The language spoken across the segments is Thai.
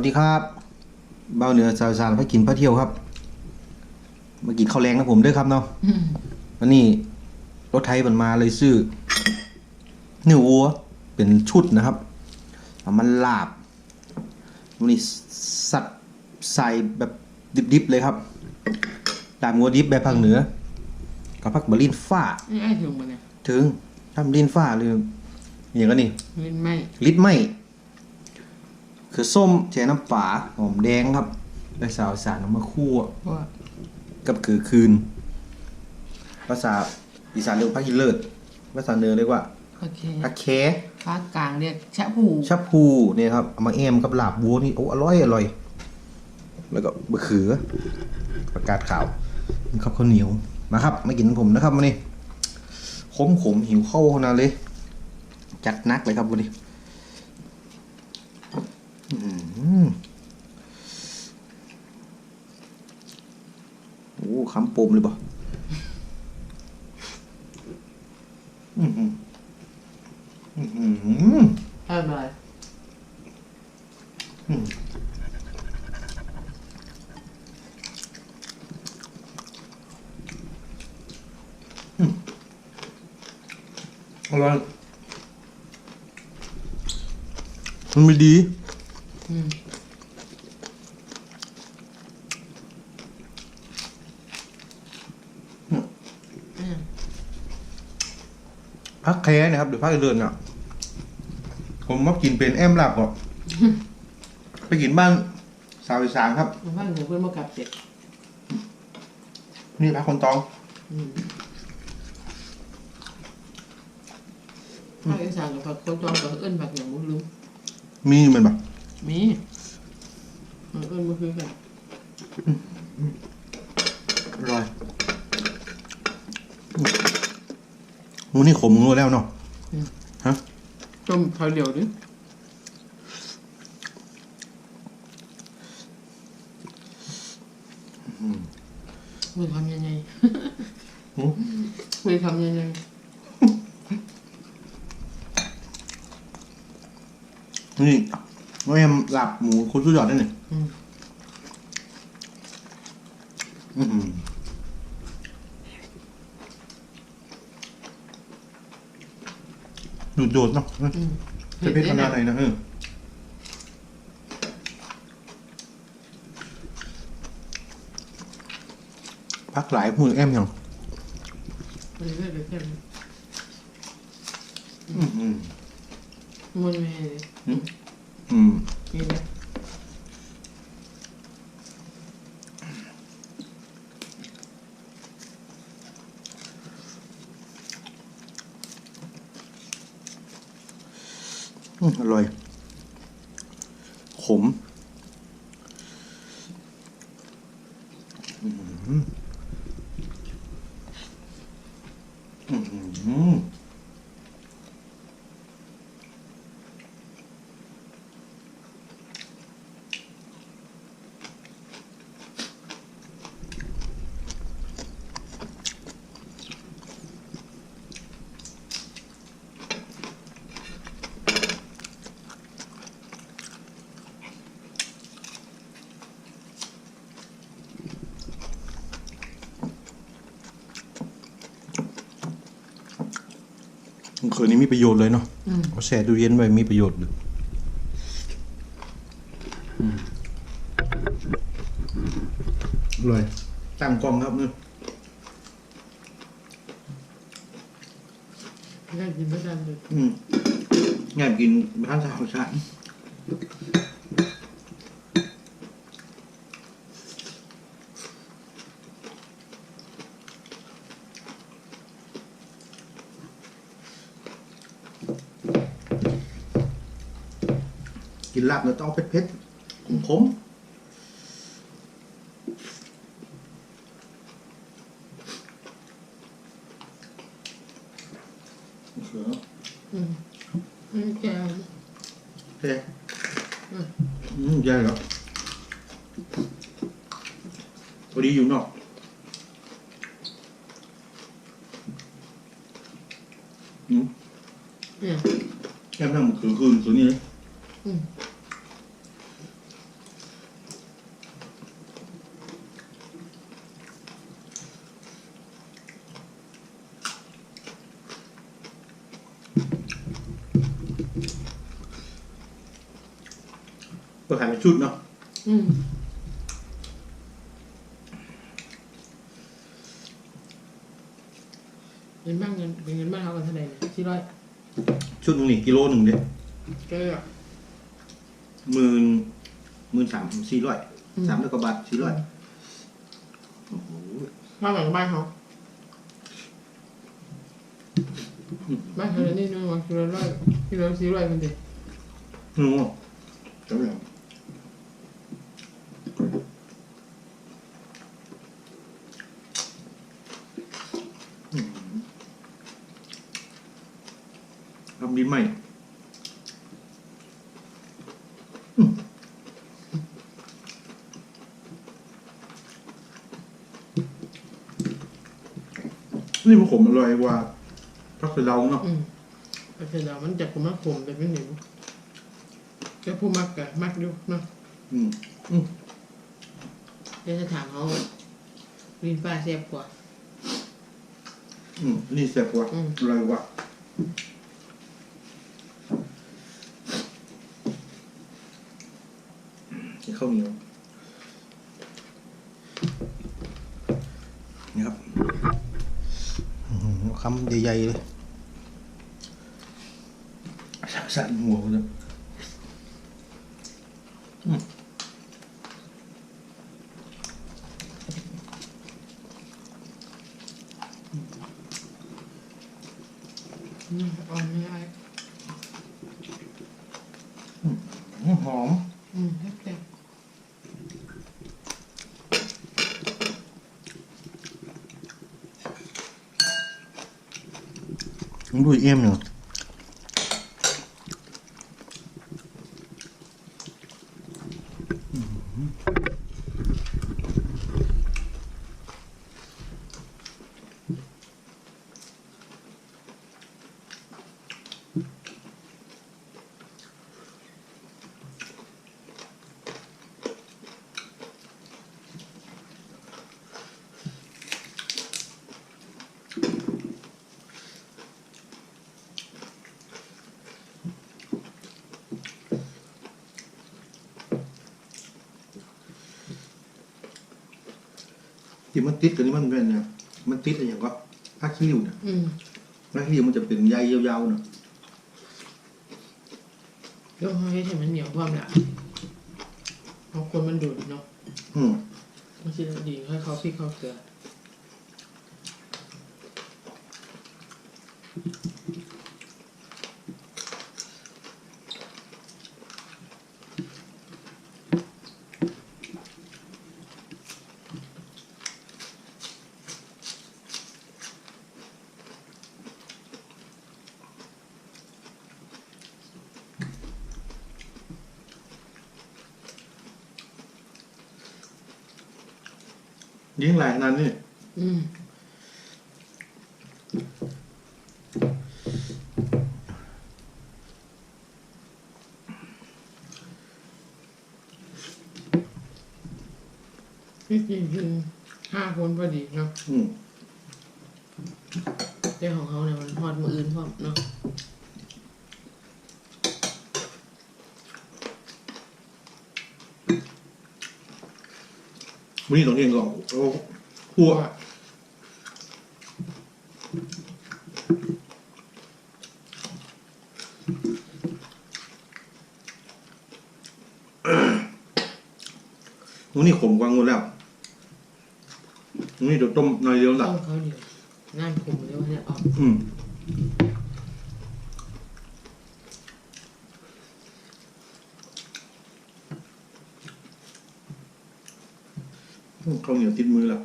สวัสดีครับ เบ้าเหนือสาวสารพระกินพระเที่ยวครับมากินข้าวแรงนะผมด้วยครับเนาะวันนี้รถไทยมันมาเลยซื้อเนื้อวัวเป็นชุดนะครับเอามันลาบวันนี้สัตว์ใส่แบบดิบๆเลยครับลาบงัวดิบแบบภาคเหนือ กับผักบะลินฟ้านี่ไอ้ถึงมันเนี่ยถึงทำลินฟ้าเลยอย่างก็นี่ลิ้นไหมลิตรไหม คือส้มแช่น้ำปลาหอมแดงครับและสาวสารเอามาคั่วเพราะว่ากับคือคืน ภาษาอีสานเรียกว่าพักกินเลิศภาษาเหนือเรียกว่าโอเคพักแคภาคกลางเรียกชะผูชับพูเนี่ยครับเอามาแอมกับลาบวัวนี่โอ้อร่อยอร่อย แล้วก็บะเขือประกาศข่าวนี่ครับข้าวเหนียวมาครับมากินผมนะครับวันนี้ขมขมๆหิวข้าวขนาดเลย จัดหนักเลยครับวันนี้อื้อหือโอ้คำปมเลยบ่อือหืออื้อหือไม่เป็นไรอร่อยมันไม่ดี อืม พักแค่นะครับเดี๋ยวพักเดินอะ ผมมากินเป็นแอมหลับก่อนไปกินบ้านสาวอีสานครับมันว่าถึงเพื่อนมากลับเจ็ดนี่พักคนตองอืมภาคอีสานกับภาคต้นจอมกับเอิ้นแบบอย่างบุรู้มีเหมือนแบบมีเออเอิ้นบุคือกันอร่อยห มูนี่ขมงัวแล้วเนาะต้มข้าวเหนียวดิมือทำยังไงหืมมือทำยังไงนี่น้องแอมหลับหมูคุณสุดยอดได้เนี่ยอืม อื้อหือ ดูดโดดเนาะอืมจะเป็นขนาดไหนนะเออพักหลายมือแอมยังเรื่อยๆเรื่อยอืมอืมๆมันไม่ให้เลยอืมนี่นะอืม อร่อย ขมอืมอืม คืนนี้มีประโยชน์เลยเนาะอืมเอาแช่ตู้เย็นไว้มีประโยชน์เลยอืมอร่อยตั้งกล้องครับเนี่ยได้กินไม่ได้เลยอืมง่ายกินบ้านสาวชา กินลาบแล้วต้องเอาเผ็ดๆขมๆเขืออืมอืมแกเฮ้อืมใหญ่แล้วพอดีอยู่นอกอืมเนี่ยแค่นั่งมันคือคืนตัวนี้เลย อืม ก็ขายเป็นชุดเนาะ อืมเงินบ้างเงินเป็นเงินบ้างเขากันเท่าไหร่เนี่ยสี่ร้อยชุดหนึงนี่กิโลหนึ่งเด้ก็เลยอะหมื่นหมื่นสามสี่ร้อยอืม สามร้อยกว่าบาทสี่ร้อยโอ้โหบ้านหลังบ้านเขาบ้านเขาเนี่ยนี่นึกว่ากิโลร้อยกิโลสี่ร้อยมันดิอืมจำเลยอืม ทำดีไหมอืมนี่มันขมอร่อยกว่าพักเสะเดาเนาะอืมแต่เสร็จแล้วมันจะคุมมักขมแต่ไม่หนิวแต่ผู้มักกะมักอยู่เนาะอืมอืมเดี๋ยวจะถามเขาวินป้าเสียบกว่า อืมนี่แซ่บกว่าอืมอร่อยกว่ากินข้าวเหนียว นี่ครับอื้อหือคำใหญ่ๆเลยสั่นหัวเลยอืม อืมอ่อนไม่ได้ อื้อหอม อืมแซ่บ มัน ที่มันติดกันนี่มันเป็นเนี่ยมันติดอะไรอย่างก็ผ้าขี้ริ้วเนี่ยๆอืมผ้าขี้ริ้วมันจะเป็นใยยาวๆเนาะเดี๋ยวให้ให้มันเหนียวความละเพราะคนมันดูดเนาะอืม มันสิดีให้เขาพริกเขาเกลือ ยิ่งหลายขนาดนี้อืมนี่จริงคือห้าคนพอดีเนาะอืม แต่ของเขาเนี่ยมันทอดมืออื่นพร้อมเนาะ วันนี้ตรงนี้ก็โอ้คั่ววันนี้ขมกว่างูแล้ววันนี้เดี๋ยวต้มหน่อยเดียวหลัต้บมเขาเดียวงานคุมเลยว่าเนี่ยออก อืมอืมข้าว เหนียวติดมือแล้ว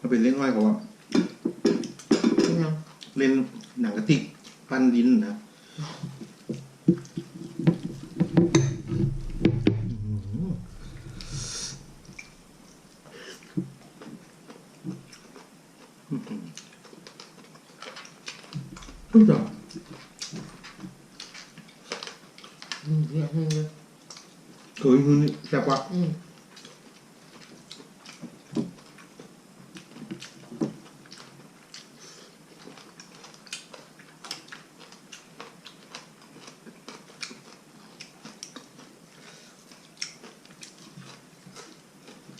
มาเป็นเล่นไหว้ก่อนว่าเล่นหนังกระติกปั้นดินนะทุกอย่างอืมเยกให้เลยเคยมือนี่แซ่บกว่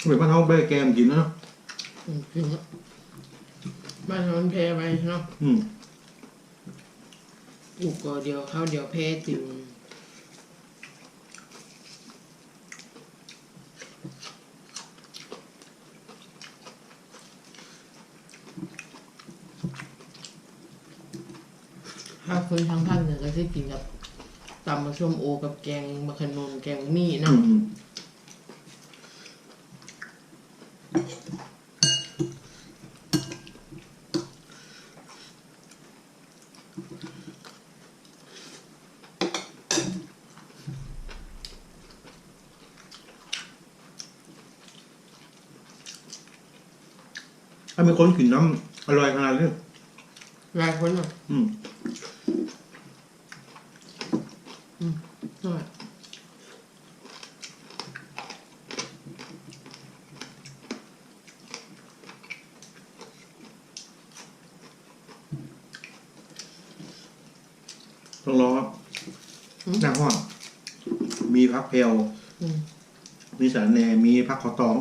เหมือนบ้านเขาใบแกมกินนะเนาะอืมกินแล้วบ้านเรามันแพ้ไปเนาะอืมปลูกก็เดียวข้าวเดียวแพ้ติ่มถ้าคนทางภาคเหนือก็จะกินกับตำมะส้มโอกับแกงมะขนมแกงมี่อืเนาะ ม คนกินน้ำอร่อยขนาดนี้หลายคนอะอืมใช่ต้องรอครับหน้าห้อนมีพักเพลวอืมมีสารแหนมีพักขอตอง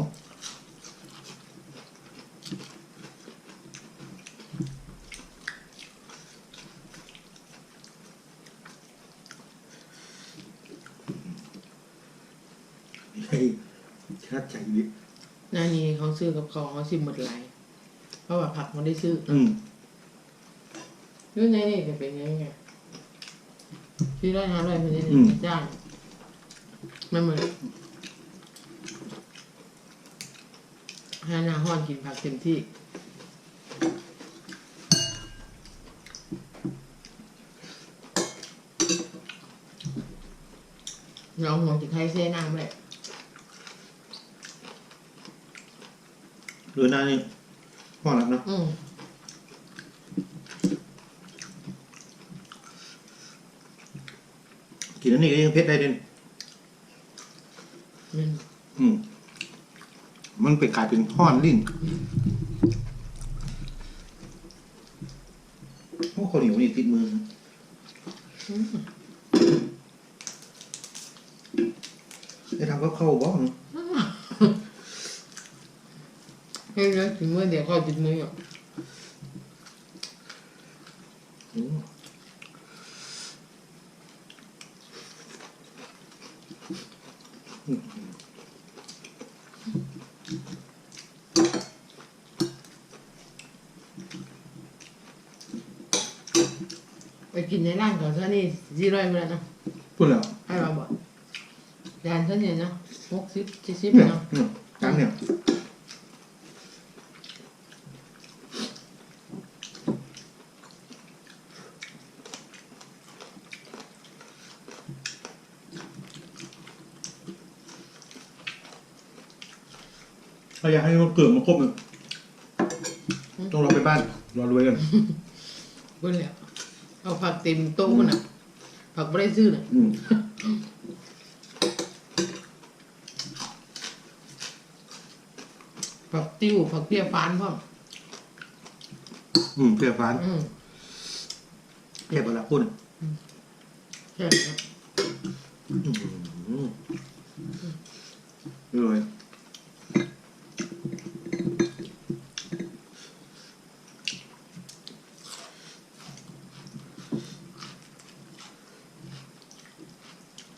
เฮ้ยชัดใจดิหน้านี้เขาซื้อกับเขาเขาสิหมดหลายเพราะว่าผักมันได้ซื้ออืมยุ่งไงนี่จะเป็นยังไงที่ได้นะอะไรเป็นยังไงจ้างมันเหมือนหาหน้าห้อนกินผักเต็มที่เราห่วงจิตไทยเส้นน้ำเลย หรือหน้านี่ห้อนแล้วเนอะอืมกินอันนี้ก็ยังเพชรได้เด่นมันอืม มันไปกลายเป็นห้อนลิ้นโอ้ข้าวเหนียวนี่ติดมือได้ทำกับข้าวบ้าง เฮ้ยแล้วถึงเมื่อเดี๋ยวก็จิตมืออยู่ไปกินในร้านก่อนเท่านี้จีร้อยไปแล้วเนาะพูดแล้วให้มาบอกจานเท่านี้เนาะหกสิบเจ็ดสิบเนี่ยเนาะ เนี่ยจานเนี่ยาอยากให้มันเกิดมาครบเลยต้องรอไปบ้าน รอรวยกันเบิ่นแล้วเอาผักเต็มโต๊ะมันอะ ผักไม่ได้ซื้อน่ะอืมผักติ้วผักเปียฟานพ่อมอืมเพื่อฟ้านอืมเก็บเอาละพูดใช่ครับ อืมเลย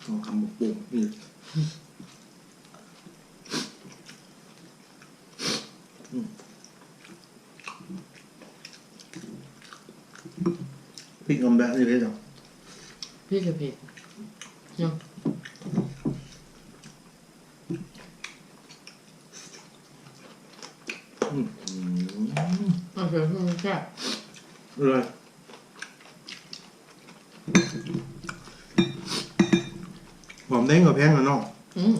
เอาคำบอกปุ่มนี่อืมพ ดีเลยเหรอพี่กับเผ็ดเนาะอืมเอาเถอะเพื่อนแซ่บเลยหอมแดงกับแพงอะเนาะอืม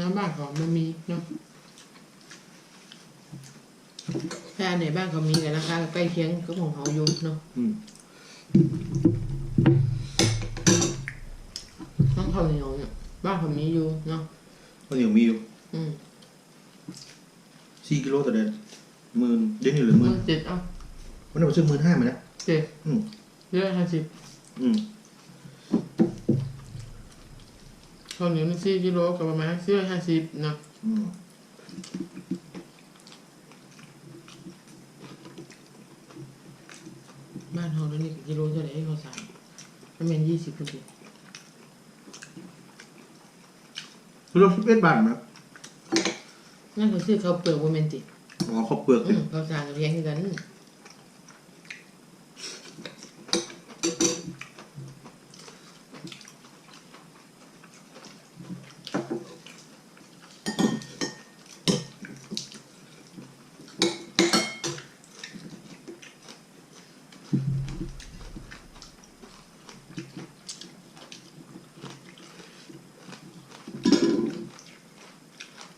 น้ำบ้านเขามันมีเนาะ ถ้าในบ้านเขามีกันราคาใกล้เคียงก็ของเขาอยู่เนาะอืมต้องข้าวเหนียวเนี่ยบ้านเขามีอยู่เนาะข้าวเหนียวมีอยู่อืมสี่กิโลต่อเดือนหมื่นเดี๋ยวนี้เหลือหมืมื่อนเจ็ดเอะวันนี้ผมซื้อหมื่นห้ามาแล้วเจ็ดอืมเยอะห้าสิบอืมข้าวเหนียวนี่สี่กิโลกับประมาณสี่ร้อยห้าสิบเนาะอืม บ้านเราแล้วนี่กิโลเท่าไหร่เขาสั่งประมาณยี่สิบพอดีรถสิบเอ็ดบาทไหมนั่นก็ซื้อข้าวเปลือกโมเมนติอ๋อข้าวเปลือกอืมข้าวสารเลี้ยงกัน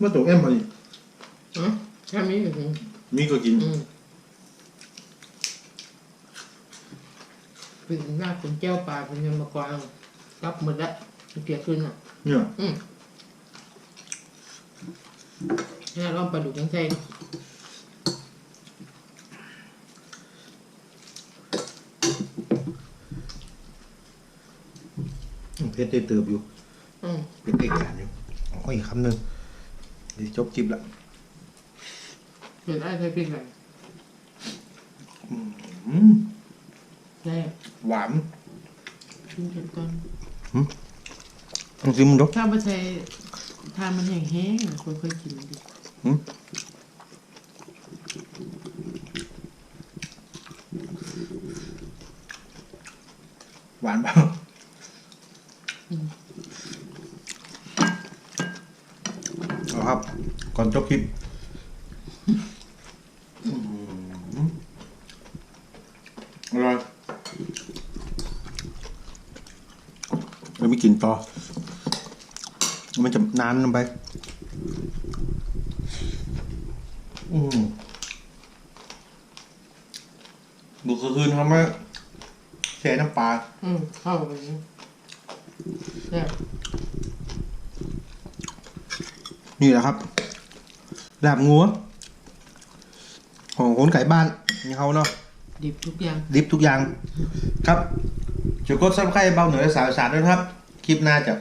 เมื่อตัวเอ็มพอดีอ๋อถ้ามีอยู่ถึงมีก็กิน อืมเป็นหน้าเป็นแก้วปลาเป็นเงินมากรรับหมดละเกียขึ้นอะ เนี่ยอืมนี่ร่อมปลาดุกยังใส่เพชรได้เติบอยู่อืมเป็นเอกการอยู่อ๋ออีกคำหนึ่งเดี๋ยว จบคลิปละเกิดอะไรขึ้นกันอืมได้หวานกินกันก่อนลองชิมมึงดูถ้าไม่ใช่ทานมันแห้งๆคนเคยกินดิอืมหวานเปล่าเอาครับ ก่ อนจบคลิปอืมอร่อยเราไม่กินต่อ มันจะนานลงไป อืมบุกคืนเขามาแช่น้ำปลา อืมเข้าไปนี่เนี่ยนี่แหละครับ ลาบงัวของคนไก่บ้านนี่เขาเนาะดิบทุกอย่าง ดิบทุกอย่าง ครับช่วยกดซับสไครต์เบาเหนือสาวสารด้วยนะครับ คลิปหน้าจะ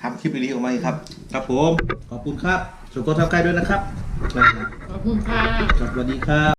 ทำคลิปดีๆออกมาอีกครับ ครับผม ขอบคุณครับช่วยกดซับสไครต์ด้วยนะครับ ขอบคุณค่ะสวัสดีครับ